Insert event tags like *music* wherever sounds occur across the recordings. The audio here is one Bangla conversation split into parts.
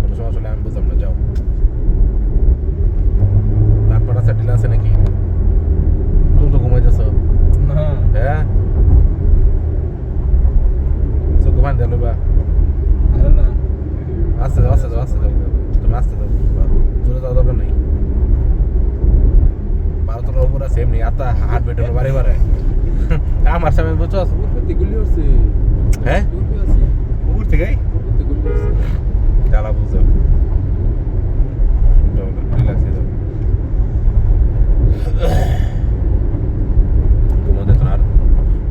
কোনো সমস্যা হলে আমি বুঝলাম না যাও। রাত পাটা স্যাটিল আছে নাকি? তুমি তো ঘুমাইতেছ। না। হ্যাঁ? চোখে পানি দিল বা আস্তে যাও আস্তে যাও আস্তে যাও। তুমি আস্তে যাও। দূরে যাওয়া দরকার নেই। বারো তলার উপর আছে এমনি আতা হাট বেটে বাড়ি বাড়ে। *laughs* আমার সামনে বুঝছ? গুলি উঠছে হ্যাঁ? উপরতে জ্বালা বুঝো ঘুমাতে আর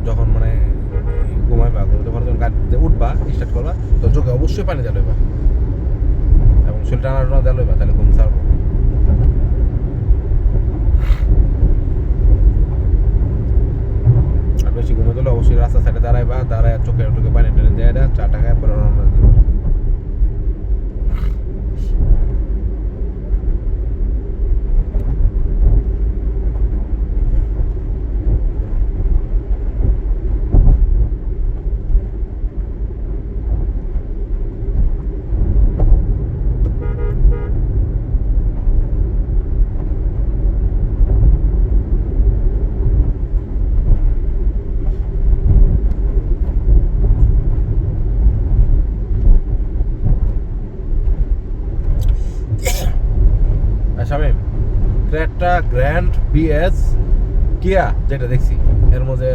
যখন মানে ঘুমাইবা ঘুমাতে যখন গাড়িতে উঠবা স্টার্ট করবা তখন চোখে অবশ্যই পানি দেওয়া এবং শরীর টানা টানা দেওয়া তাহলে ঘুম ছাড়বো আর বেশি ঘুমে দিলে অবশ্যই রাস্তা সাইডে দাঁড়াইবা দাঁড়ায় চোখে চোখে পানি টেনে দেয় চা টাকায় পরে রওনা ক্রেটা গ্র্যান্ড বিএস কিয়া যেটা দেখছি। এর মধ্যে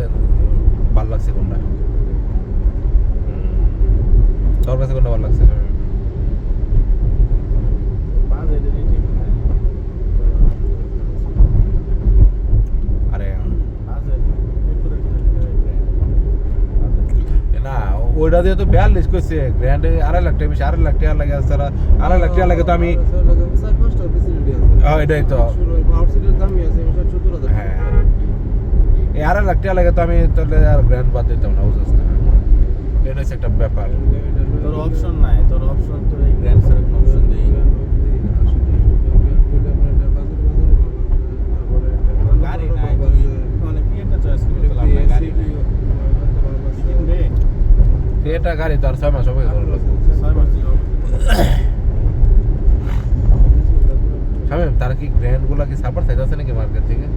ভালো লাগছে কোনটা? তোর কাছে কোনটা ভালো লাগছে? আরে ওইটা দিয়ে তো বিয়াল্লিশ কইছে গ্র্যান্ডে আড়াই লাখ টাকা বেশি আড়াই লাখ টাকা লাগে তারা আড়াই লাখ টাকা লাগে তো আমি এটাই তো। লাখ টাকা লাগে তো আমি তাহলে আর গ্র্যান্ড বাদ দিতাম না বুঝছিস না এটা হচ্ছে একটা ব্যাপার তোর অপশন নাই তোর অপশন তোর এই গ্র্যান্ড স্যার কোনো অপশন দেই না গাড়ি নাই তুই মানে কি একটা চয়েস করে লাভ নাই গাড়ি নাই তুই কিনবে তো এটা গাড়ি তো আর ছয় মাস হবে ছয় মাস তুই তার কি গ্র্যান্ডগুলা কি সাপোর্ট আছে নাকি মার্কেট থেকে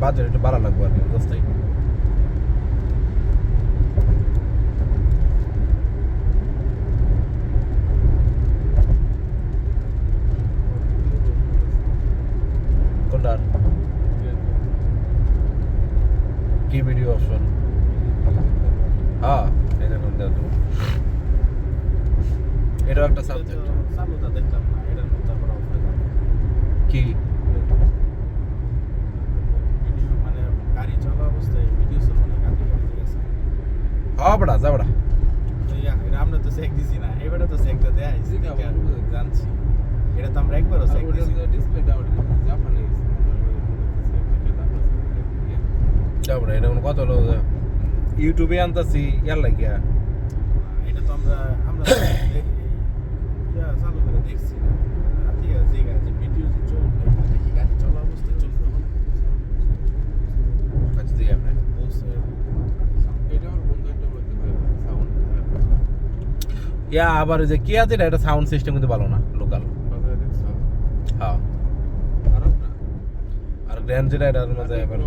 বাজার একটু বাড়া লাগবে আর কি কোনটার কি ভিডিও অপশন হ্যাঁ এটা এটাও একটা সাবজেক্ট দেখলাম না এটার মধ্যে তারপর অফ হয়ে যাবে কি ভিডিও মানে গাড়ি চলা অবস্থায় ভিডিও সব মানে গাড়ি গাড়ি গেছে বড়া যা বড়া তো ইয়া, এটা আমরা তো চেক দিছি না এবারে তো দেয়া জি, দেখে আমরা জানছি। এটা তো আমরা একবারও চেক দিছি যা বড়া এটা কোনো কথা হলো ইউটিউবে আনতাছি ইয়ার লাগিয়া এটা তো আমরা আমরা তো দেখ- ইয়া, চালু করে দেখছি না রাতে যে গাড়ি ভিডিও যে চলবে দেখি গাড়ি চলা অবস্থায় চলবে আচ্ছা দিয়ে আপনি বসে ইয়া আবার ওই যে কি আছে এটা? সাউন্ড সিস্টেম কিন্তু ভালো না লোকাল হ্যাঁ। আর গ্র্যান্ড যেটা এটার মধ্যে এবার